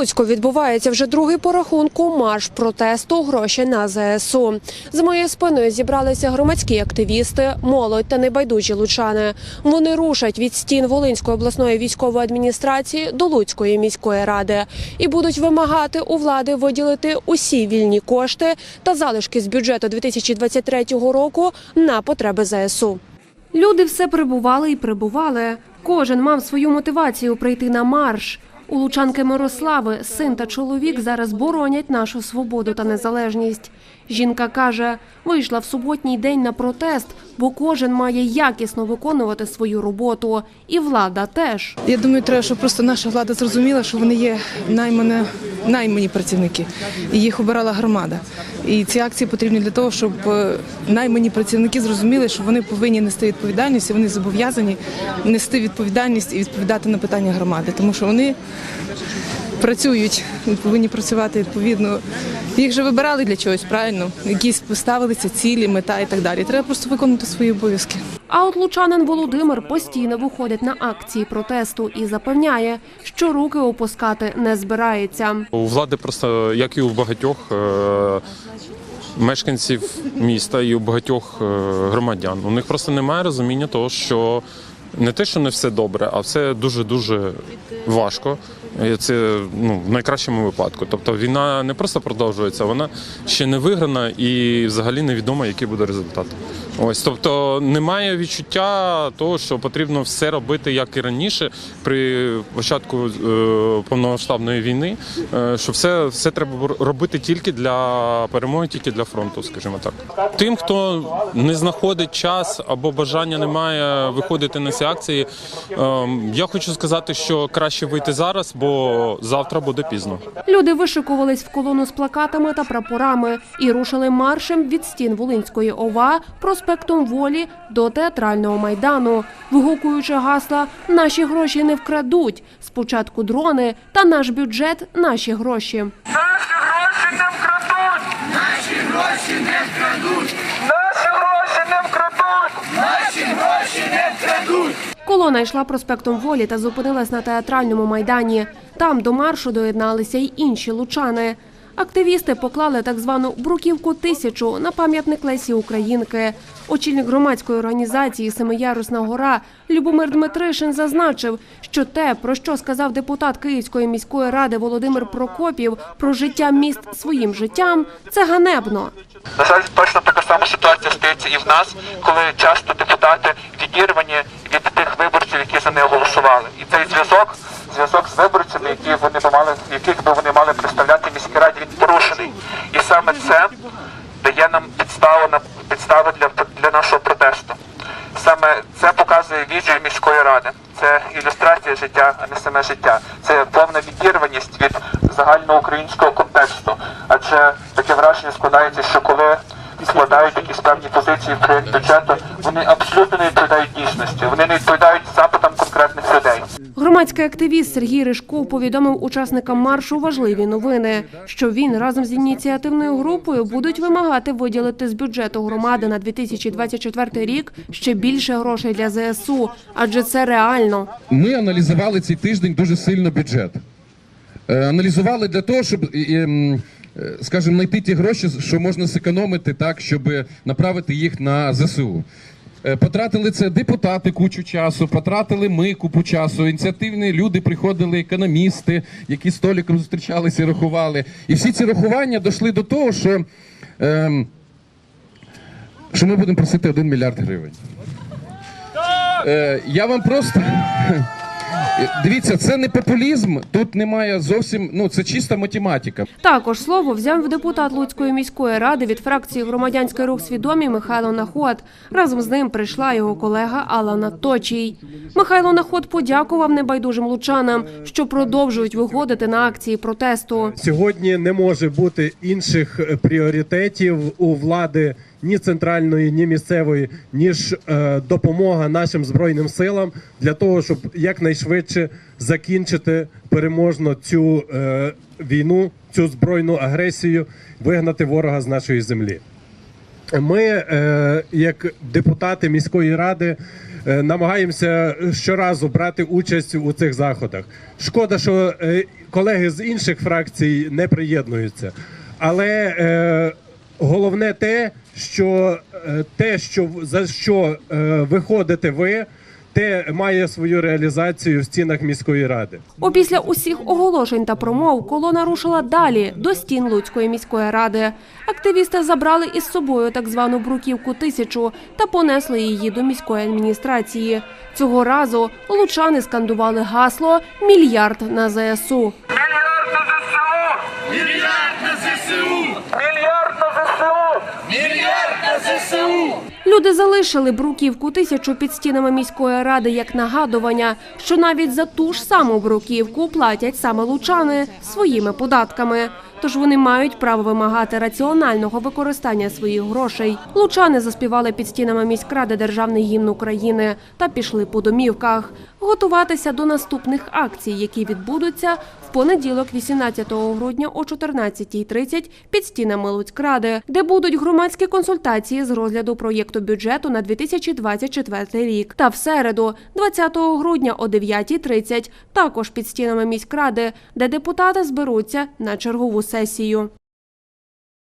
Луцьку відбувається вже другий по рахунку марш протесту гроші на ЗСУ. За моєю спиною зібралися громадські активісти, молодь та небайдужі лучани. Вони рушать від стін Волинської обласної військової адміністрації до Луцької міської ради і будуть вимагати у влади виділити усі вільні кошти та залишки з бюджету 2023 року на потреби ЗСУ. Люди все прибували і прибували. Кожен мав свою мотивацію прийти на марш. У лучанки Мирослави син та чоловік зараз боронять нашу свободу та незалежність. Жінка каже, вийшла в суботній день на протест, бо кожен має якісно виконувати свою роботу, і влада теж. Я думаю, треба, щоб просто наша влада зрозуміла, що вони є наймані, наймані працівники, і їх обирала громада. І ці акції потрібні для того, щоб е, наймані працівники зрозуміли, що вони повинні нести відповідальність, і вони зобов'язані нести відповідальність і відповідати на питання громади, тому що вони працюють повинні працювати відповідно. Їх же вибирали для чогось, правильно? Якісь поставилися цілі, мета і так далі. Треба просто виконувати свої обов'язки. А от лучанин Володимир постійно виходить на акції протесту і запевняє, що руки опускати не збирається. У влади просто, як і у багатьох е, мешканців міста, і у багатьох е, громадян, у них просто немає розуміння того, що не те, що не все добре, а все дуже дуже важко. Це ну, в найкращому випадку. Тобто війна не просто продовжується, вона ще не виграна і взагалі невідомо, який буде результат. Ось, тобто немає відчуття того, що потрібно все робити як і раніше при початку е, повномасштабної війни, е, що все, все треба робити тільки для перемоги, тільки для фронту, скажімо так. Тим, хто не знаходить час або бажання немає виходити на ці акції, е, я хочу сказати, що краще вийти зараз, бо завтра буде пізно. Люди вишикувались в колону з плакатами та прапорами і рушили маршем від стін Волинської ОВА проспектом Волі до театрального майдану, вигукуючи гасла Наші гроші не вкрадуть. Спочатку дрони та наш бюджет наші гроші. Наші гроші не вкрадуть! Наші гроші не вкрадуть! Наші гроші не вкрадуть! Наші гроші не вкрадуть! Колона йшла проспектом Волі та зупинилась на театральному майдані. Там до маршу доєдналися й інші лучани. Активісти поклали так звану бруківку тисячу на пам'ятник Лесі Українки. Очільник громадської організації Семиярусна гора Любомир Дмитришин зазначив, що те, про що сказав депутат Київської міської ради Володимир Прокопів про життя міст своїм життям, це ганебно. На жаль, точно така сама ситуація стається і в нас, коли часто депутати відірвані від тих виборців, які за них голосували. І цей зв'язок, зв'язок з виборцями, які вони б мали, яких би вони мали представляти в міській раді, він порушений. І саме це дає нам підставу на підстави для, для нашого протесту. Саме це показує візію міської ради. Це ілюстрація життя, а не саме життя. Це повна відірваність від загальноукраїнського контексту. Адже таке враження складається, що коли складають якісь певні позиції в проєкт бюджету, вони абсолютно не відповідають дійсності. Вони не відповідають запитам конкретних. Громадський активіст Сергій Ришков повідомив учасникам маршу важливі новини, що він разом з ініціативною групою будуть вимагати виділити з бюджету громади на 2024 рік ще більше грошей для ЗСУ, адже це реально. Ми аналізували цей тиждень дуже сильно бюджет. Е, Аналізували для того, щоб, е, скажімо, знайти ті гроші, що можна зекономити так, щоб направити їх на ЗСУ. Е, Потратили це депутати кучу часу, потратили ми купу часу. Ініціативні люди приходили, економісти, які століком зустрічалися і рахували. І всі ці рахування дійшли до того, що, ем, що ми будемо просити 1 мільярд гривень. Е, я вам просто. Дивіться, це не популізм, тут немає зовсім, ну це чиста математика. Також слово взяв депутат Луцької міської ради від фракції громадянський рух свідомі Михайло Наход. Разом з ним прийшла його колега Алана Точій. Михайло Наход подякував небайдужим лучанам, що продовжують виходити на акції протесту. Сьогодні не може бути інших е, пріоритетів у влади ні центральної, ні місцевої, ніж е, допомога нашим збройним силам для того, щоб якнайшвидше закінчити переможно цю е, війну, цю збройну агресію, вигнати ворога з нашої землі. Ми, е, як депутати міської ради, е, намагаємося щоразу брати участь у цих заходах. Шкода, що е, колеги з інших фракцій не приєднуються. Але е, головне те, що е, те, що за що е, виходите ви, те має свою реалізацію в стінах міської ради. Опісля усіх оголошень та промов колона рушила далі до стін Луцької міської ради. Активісти забрали із собою так звану бруківку тисячу та понесли її до міської адміністрації. Цього разу лучани скандували гасло Мільярд на ЗСУ. Мільярд на ЗСУ! Мільярд на ЗСУ! Мільярд на ЗСУ! Люди залишили бруківку тисячу під стінами міської ради як нагадування, що навіть за ту ж саму бруківку платять саме лучани своїми податками. Тож вони мають право вимагати раціонального використання своїх грошей. Лучани заспівали під стінами міськради державний гімн України та пішли по домівках. Готуватися до наступних акцій, які відбудуться в понеділок, 18 грудня о 14.30 під стінами Луцькради, де будуть громадські консультації з розгляду проєкту бюджету на 2024 рік. Та в середу, 20 грудня о 9.30, також під стінами міськради, де депутати зберуться на чергову сесію.